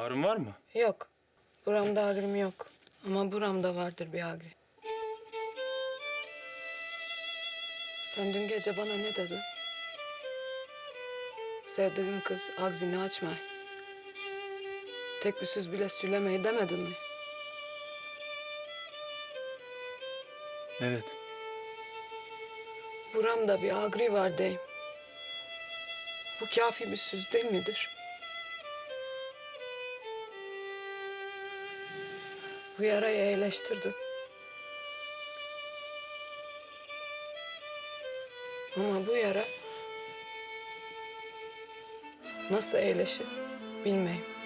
Ağrın var mı? Yok. Buramda agrim yok. Ama buramda vardır bir agri. Sen dün gece bana ne dedin? Sevdiğin kız ağzını açma. Tek bir söz bile söylemeyi demedin mi? Evet. Buramda bir agri var deyim. Bu kafi bir söz değil midir? Bu yarayı iyileştirdin. Ama bu yara nasıl iyileşir bilmeyim.